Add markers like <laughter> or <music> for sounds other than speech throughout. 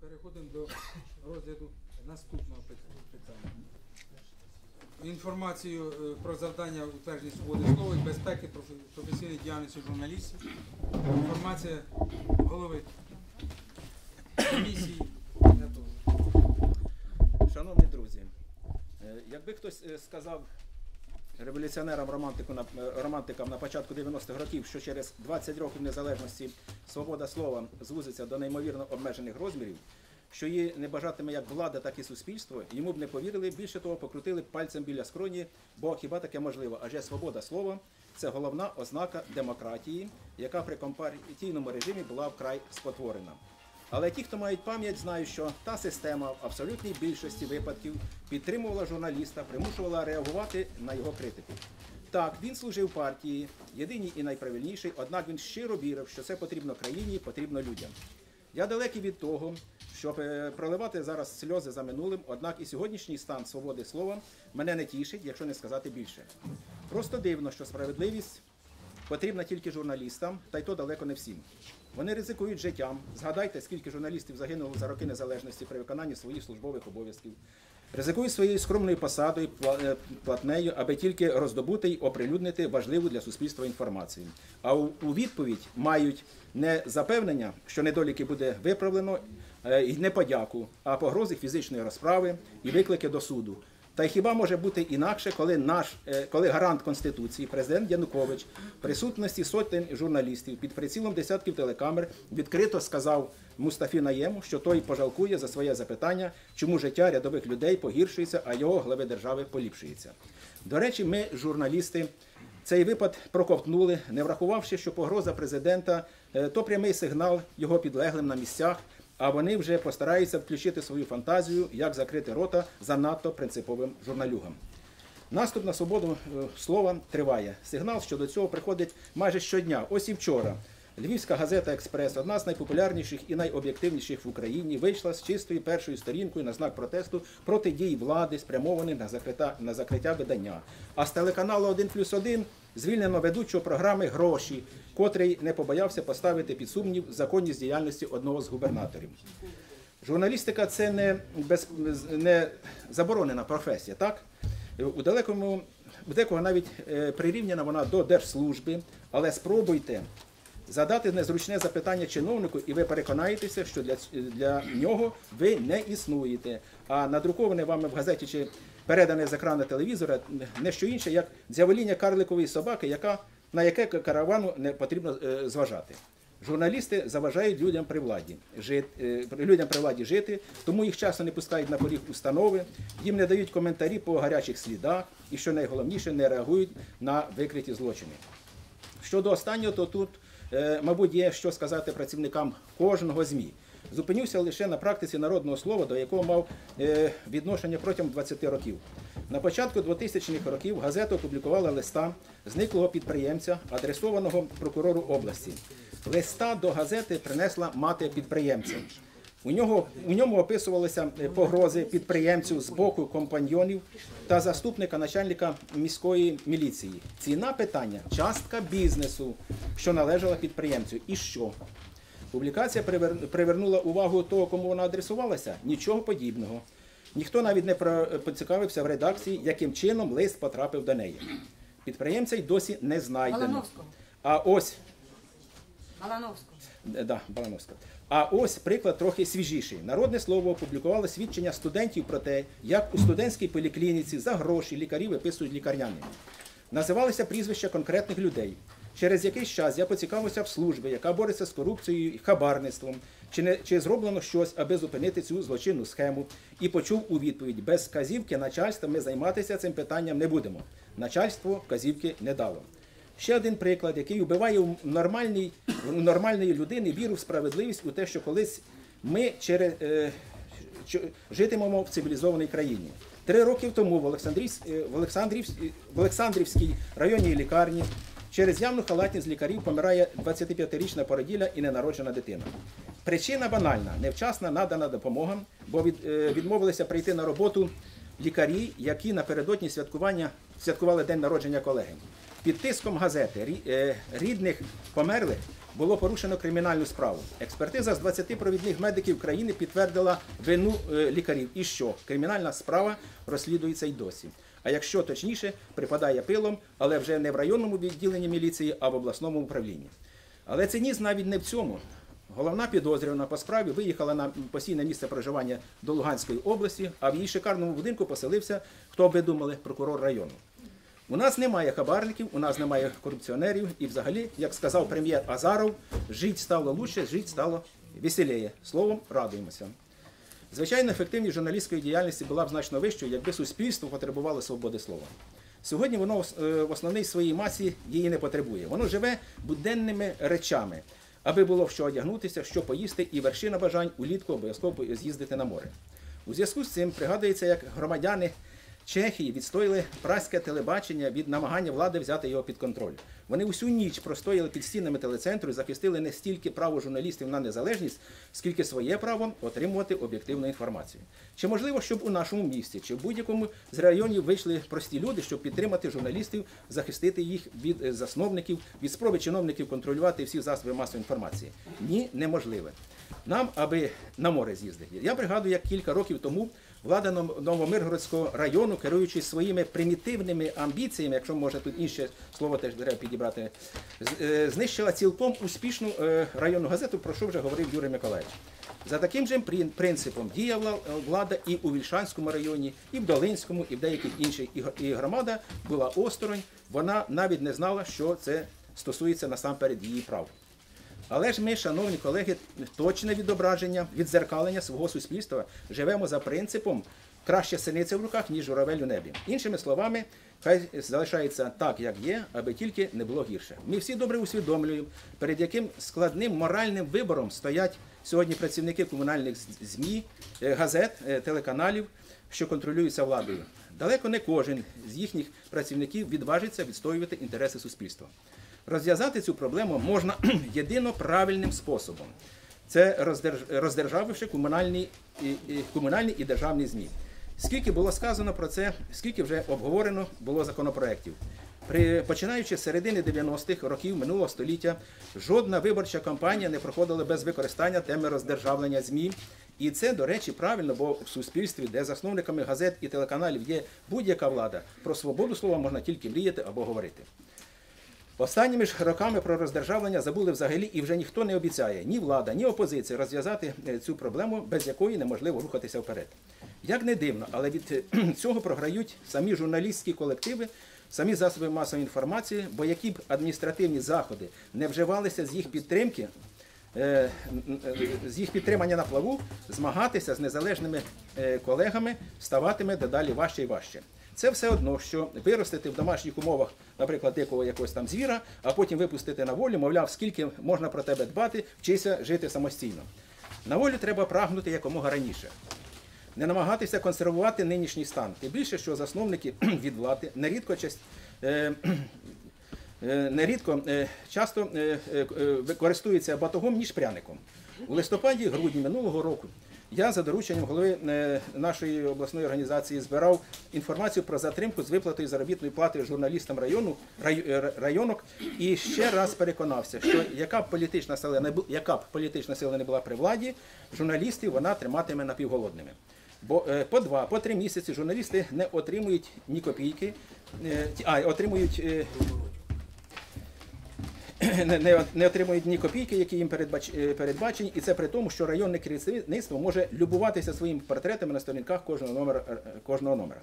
переходимо до розгляду наступного питання. Інформацію е, про завдання утвердження свободи слова і безпеки професійної діяльності журналістів. Інформація голови комісії. Шановні друзі, е, якби хтось е, сказав революціонерам романтику на, романтикам на початку 90-х років, що через 20 років незалежності свобода слова звузиться до неймовірно обмежених розмірів, що її не бажатиме як влада, так і суспільство, йому б не повірили, більше того, покрутили б пальцем біля скроні, бо хіба таке можливо? Адже свобода слова це головна ознака демократії, яка при компартійному режимі була вкрай спотворена. Але ті, хто мають пам'ять, знають, що та система в абсолютній більшості випадків підтримувала журналіста, примушувала реагувати на його критику. Так, він служив партії, єдиній і найправильніший, однак він щиро вірив, що це потрібно країні, потрібно людям. Я далекий від того, щоб е, проливати зараз сльози за минулим, однак і сьогоднішній стан свободи слова мене не тішить, якщо не сказати більше. Просто дивно, що справедливість потрібна тільки журналістам, та й то далеко не всім. Вони ризикують життям. Згадайте, скільки журналістів загинуло за роки незалежності при виконанні своїх службових обов'язків. Ризикують своєю скромною посадою, е, платнею, аби тільки роздобути й оприлюднити важливу для суспільства інформацію. А у, відповідь мають не запевнення, що недоліки буде виправлено, е, і не подяку, а погрози фізичної розправи і виклики до суду. Та й хіба може бути інакше, коли наш, е, коли гарант Конституції, президент Янукович, в присутності сотень журналістів під прицілом десятків телекамер відкрито сказав Мустафі Наєму, що той пожалкує за своє запитання, чому життя рядових людей погіршується, а його глави держави поліпшується. До речі, ми, журналісти, цей випад проковтнули, не врахувавши, що погроза президента е, то прямий сигнал його підлеглим на місцях. А вони вже постараються включити свою фантазію, як закрити рота занадто принциповим журналюгам. Наступ на свободу е, слова триває. Сигнал щодо цього приходить майже щодня. Ось і вчора. Львівська газета Експрес, одна з найпопулярніших і найоб'єктивніших в Україні, вийшла з чистою першою сторінкою на знак протесту проти дій влади, спрямованих на закриття, на закриття видання. А з телеканалу 1 плюс 1 звільнено ведучого програми Гроші, котрий не побоявся поставити під сумнів законність діяльності одного з губернаторів. Журналістика це не, без, не заборонена професія, так? У далекому, у декого навіть е, прирівняна вона до держслужби, але спробуйте задати незручне запитання чиновнику, і ви переконаєтеся, що для, для нього ви не існуєте. А надруковане вами в газеті чи передане з екрану телевізора не що інше, як дзявоління карликової собаки, яка, на яке каравану не потрібно е, зважати. Журналісти заважають людям при владі жити, людям при владі жити, тому їх часто не пускають на поріг установи, їм не дають коментарі по гарячих слідах і, що найголовніше, не реагують на викриті злочини. Щодо останнього, то тут, е, мабуть, є що сказати працівникам кожного ЗМІ. Зупинюся лише на практиці народного слова, до якого мав е, відношення протягом 20 років. На початку 2000-х років газета опублікувала листа зниклого підприємця, адресованого прокурору області. Листа до газети принесла мати підприємця. У, нього, у ньому описувалися е, погрози підприємців з боку компаньйонів та заступника начальника міської міліції. Ціна питання частка бізнесу, що належала підприємцю. І що? Публікація привернула увагу того, кому вона адресувалася? Нічого подібного. Ніхто навіть не поцікавився в редакції, яким чином лист потрапив до неї. Підприємця й досі не знайдено. А ось Малановського. Е, Да, Балановська. А ось приклад трохи свіжіший. Народне слово опублікувало свідчення студентів про те, як у студентській поліклініці за гроші лікарі виписують лікарняни. Називалися прізвища конкретних людей. Через якийсь час я поцікавився в службі, яка бореться з корупцією і хабарництвом, чи не чи зроблено щось, аби зупинити цю злочинну схему, і почув у відповідь: без вказівки начальства ми займатися цим питанням не будемо. Начальство вказівки не дало. Ще один приклад, який вбиває у нормальній, у нормальної людини віру в справедливість у те, що колись ми через, е, житимемо в цивілізованій країні. Три роки тому в, Олександрівсь, е, в, Олександрівсь, е, в Олександрівській районній лікарні через явну халатність лікарів помирає 25-річна породілля і ненароджена дитина. Причина банальна: невчасна надана допомога, бо від, е, відмовилися прийти на роботу лікарі, які напередодні святкування святкували день народження колеги. Під тиском газети е, рідних померлих було порушено кримінальну справу. Експертиза з 20 провідних медиків країни підтвердила вину е, лікарів. І що кримінальна справа розслідується й досі. А якщо точніше, припадає пилом, але вже не в районному відділенні міліції, а в обласному управлінні. Але цинізм навіть не в цьому. Головна підозрювана по справі виїхала на постійне місце проживання до Луганської області, а в її шикарному будинку поселився, хто б ви думали, прокурор району. У нас немає хабарників, у нас немає корупціонерів, і взагалі, як сказав прем'єр Азаров, жить стало лучше, жить стало веселіє. Словом, радуємося. Звичайно, ефективність журналістської діяльності була б значно вищою, якби суспільство потребувало свободи слова. Сьогодні воно е, в основній своїй масі її не потребує. Воно живе буденними речами, аби було в що одягнутися, що поїсти, і вершина бажань улітку обов'язково з'їздити на море. У зв'язку з цим пригадується, як громадяни Чехії відстояли праське телебачення від намагання влади взяти його під контроль. Вони усю ніч простояли під стінами телецентру і захистили не стільки право журналістів на незалежність, скільки своє право отримувати об'єктивну інформацію. Чи можливо, щоб у нашому місті чи в будь-якому з районів вийшли прості люди, щоб підтримати журналістів, захистити їх від е, засновників, від спроби чиновників контролювати всі засоби масової інформації? Ні, неможливе. Нам, аби на море з'їздити. Я пригадую, як кілька років тому влада Новомиргородського району, керуючись своїми примітивними амбіціями, якщо може тут інше слово теж треба підібрати, е, знищила цілком успішну е, районну газету, про що вже говорив Юрій Миколаївич. За таким же принципом діяла влада і у Вільшанському районі, і в Долинському, і в деяких інших. І громада була осторонь. Вона навіть не знала, що це стосується насамперед її прав. Але ж ми, шановні колеги, точне відображення, відзеркалення свого суспільства живемо за принципом краще синиця в руках, ніж журавель у небі. Іншими словами, хай залишається так, як є, аби тільки не було гірше. Ми всі добре усвідомлюємо, перед яким складним моральним вибором стоять сьогодні працівники комунальних ЗМІ, е, газет, е, телеканалів, що контролюються владою. Далеко не кожен з їхніх працівників відважиться відстоювати інтереси суспільства. Розв'язати цю проблему можна <clears throat> єдино правильним способом. Це роздерж- роздержавивши комунальні комунальні і державні ЗМІ. Скільки було сказано про це, скільки вже обговорено було законопроєктів. При, починаючи з середини 90-х років минулого століття, жодна виборча кампанія не проходила без використання теми роздержавлення ЗМІ. І це, до речі, правильно, бо в суспільстві, де засновниками газет і телеканалів є будь-яка влада, про свободу слова можна тільки мріяти або говорити. Останніми ж роками про роздержавлення забули взагалі, і вже ніхто не обіцяє ні влада, ні опозиція розв'язати е, цю проблему, без якої неможливо рухатися вперед. Як не дивно, але від е, <clears throat> цього програють самі журналістські колективи, самі засоби масової інформації, бо які б адміністративні заходи не вживалися з їх підтримки, е, з їх підтримання на плаву, змагатися з незалежними колегами ставатиме дедалі важче і важче. Це все одно, що виростити в домашніх умовах, наприклад, дикого якогось там звіра, а потім випустити на волю, мовляв, скільки можна про тебе дбати, вчися жити самостійно. На волю треба прагнути якомога раніше. Не намагатися консервувати нинішній стан. Тим більше, що засновники <clears throat> від влади нерідко часть. Е, <clears throat> е, Нерідко е, часто користуються батогом, ніж пряником. У листопаді-грудні минулого року я за дорученням голови е, нашої обласної організації збирав інформацію про затримку з виплатою заробітної плати журналістам району рай- е, районок і ще раз переконався, що яка б політична сила не яка б політична сила не була при владі, журналістів вона триматиме напівголодними. Бо е, по два, по три місяці журналісти не отримують ні копійки, а отримують. Е, не, не, не отримують ні копійки, які їм передбач, е, передбачені, і це при тому, що районне керівництво може любуватися своїми портретами на сторінках кожного номера, е, кожного номера.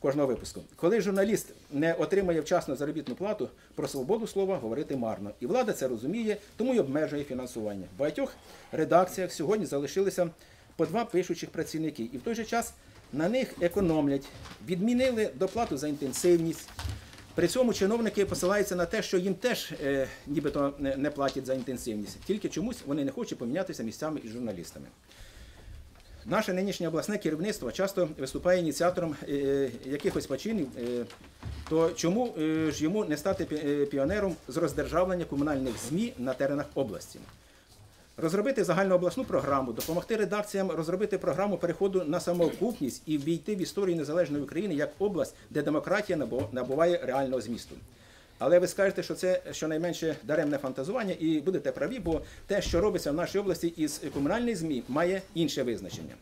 Кожного випуску. Коли журналіст не отримає вчасно заробітну плату, про свободу слова говорити марно. І влада це розуміє, тому й обмежує фінансування. В багатьох редакціях сьогодні залишилися по два пишучих працівники, і в той же час на них економлять, відмінили доплату за інтенсивність. При цьому чиновники посилаються на те, що їм теж е, нібито не, платять за інтенсивність. Тільки чомусь вони не хочуть помінятися місцями із журналістами. Наше нинішнє обласне керівництво часто виступає ініціатором е, якихось починів. Е, то чому е, ж йому не стати е, піонером з роздержавлення комунальних ЗМІ на теренах області? Розробити загальнообласну програму, допомогти редакціям розробити програму переходу на самоокупність і ввійти в історію незалежної України як область, де демократія набуває реального змісту. Але ви скажете, що це щонайменше даремне фантазування, і будете праві, бо те, що робиться в нашій області із комунальних ЗМІ, має інше визначення.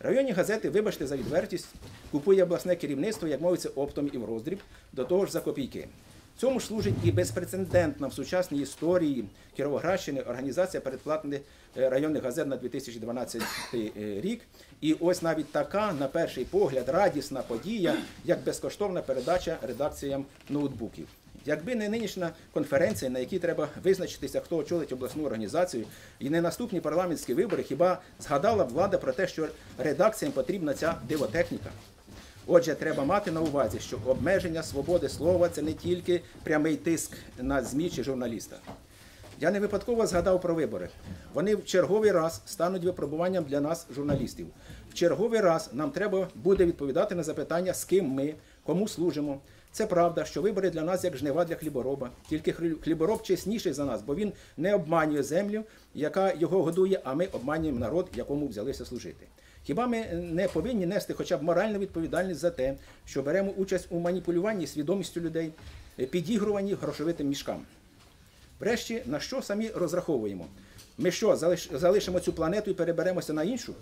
Районні газети, вибачте за відвертість, купує обласне керівництво, як мовиться, оптом і в роздріб, до того ж за копійки. Цьому ж служить і безпрецедентна в сучасній історії Кіровоградщини організація передплатних е, районних газет на 2012 рік. І ось навіть така, на перший погляд, радісна подія, як безкоштовна передача редакціям ноутбуків. Якби не нинішня конференція, на якій треба визначитися, хто очолить обласну організацію, і не наступні парламентські вибори, хіба згадала б влада про те, що редакціям потрібна ця дивотехніка? Отже, треба мати на увазі, що обмеження свободи слова це не тільки прямий тиск на ЗМІ чи журналіста. Я не випадково згадав про вибори. Вони в черговий раз стануть випробуванням для нас, журналістів. В черговий раз нам треба буде відповідати на запитання, з ким ми, кому служимо. Це правда, що вибори для нас як жнива для хлібороба. Тільки хлі- хлібороб чесніший за нас, бо він не обманює землю, яка його годує, а ми обманюємо народ, якому взялися служити. Хіба ми не повинні нести хоча б моральну відповідальність за те, що беремо участь у маніпулюванні свідомістю людей, підігруванні грошовитим мішкам? Врешті, на що самі розраховуємо? Ми що, залишимо цю планету і переберемося на іншу?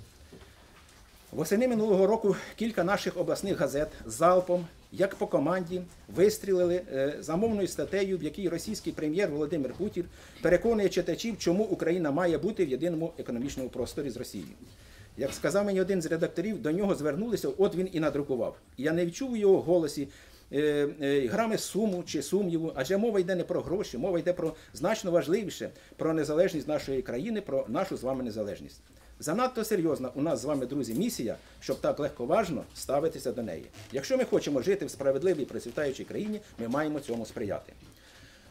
Восени минулого року кілька наших обласних газет залпом, як по команді, вистрілили е, замовною статтею, в якій російський прем'єр Володимир Путін переконує читачів, чому Україна має бути в єдиному економічному просторі з Росією. Як сказав мені один з редакторів, до нього звернулися, от він і надрукував. Я не відчув у його голосі е, е, грами суму чи сумніву, адже мова йде не про гроші, мова йде про значно важливіше, про незалежність нашої країни, про нашу з вами незалежність. Занадто серйозна у нас з вами, друзі, місія, щоб так легковажно ставитися до неї. Якщо ми хочемо жити в справедливій процвітаючій країні, ми маємо цьому сприяти.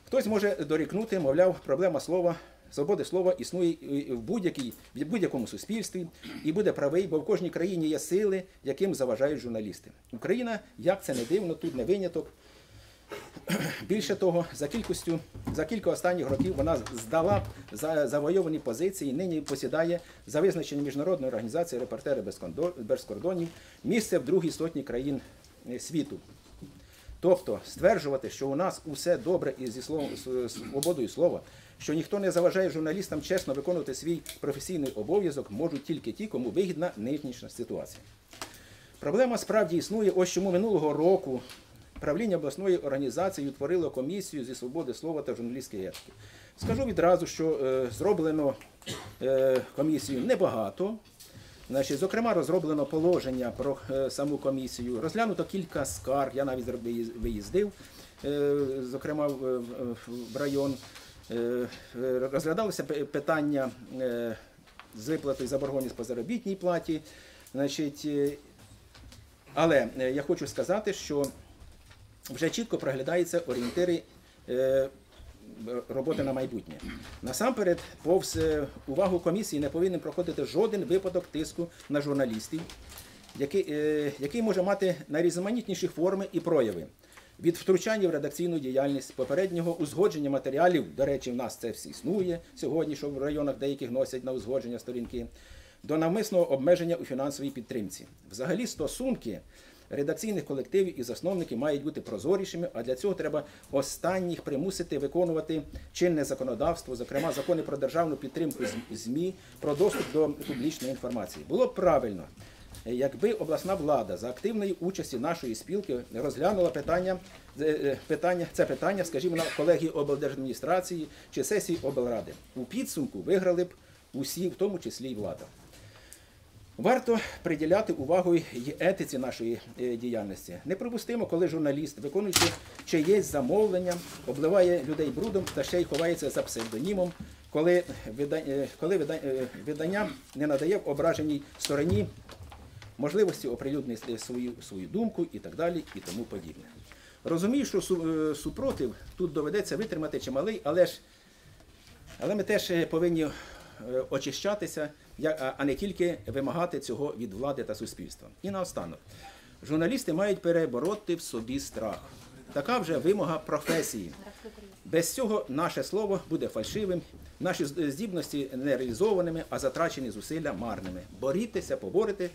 Хтось може дорікнути, мовляв, проблема слова, свободи слова існує в будь-якій в будь-якому суспільстві і буде правий, бо в кожній країні є сили, яким заважають журналісти. Україна, як це не дивно, тут не виняток. Більше того, за кількістю за кілька останніх років вона здала за завойовані позиції, нині посідає за визначенням міжнародної організації репортери без кордонів місце в другій сотні країн е, світу. Тобто стверджувати, що у нас усе добре із зі словом свободою слова, що ніхто не заважає журналістам чесно виконувати свій професійний обов'язок, можуть тільки ті, кому вигідна нинішня ситуація. Проблема справді існує. Ось чому минулого року правління обласної організації утворило комісію зі свободи слова та журналістської етики. Скажу відразу, що е, зроблено е, комісію небагато. Значить, зокрема, розроблено положення про е, саму комісію. Розглянуто кілька скарг. Я навіть виїздив, е, зокрема в, район. Е, Розглядалося питання з виплатою заборгованість по заробітній платі. Значить, але я хочу сказати, що вже чітко проглядаються орієнтири роботи на майбутнє. Насамперед, повз е, увагу комісії не повинен проходити жоден випадок тиску на журналістів, який, е, який може мати найрізноманітніші форми і прояви. Від втручання в редакційну діяльність, попереднього узгодження матеріалів, до речі, в нас це все існує сьогодні, що в районах деяких носять на узгодження сторінки, до навмисного обмеження у фінансовій підтримці. Взагалі стосунки редакційних колективів і засновників мають бути прозорішими, а для цього треба останніх примусити виконувати чинне законодавство, зокрема закони про державну підтримку ЗМІ, про доступ до публічної інформації. Було б правильно, якби обласна влада за активної участі нашої спілки розглянула питання, е, е, питання це питання, скажімо, на колегії облдержадміністрації чи сесії облради. У підсумку виграли б усі, в тому числі й влада. Варто приділяти увагу й етиці нашої е, діяльності. Неприпустимо, коли журналіст, виконуючи чиєсь замовлення, обливає людей брудом та ще й ховається за псевдонімом, коли, вида- е, коли е, видання не надає в ображеній стороні можливості оприлюднити свою, свою думку і так далі, і тому подібне. Розумію, що супротив тут доведеться витримати чималий, але ж але ми теж повинні очищатися, я- а- не тільки вимагати цього від влади та суспільства. І наостанок, журналісти мають перебороти в собі страх. Така вже вимога професії. Без цього наше слово буде фальшивим, наші здібності нереалізованими, а затрачені зусилля марними. Борітеся, поборете,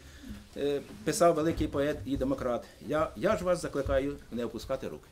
е, писав великий поет і демократ. Я, я ж вас закликаю не опускати руки.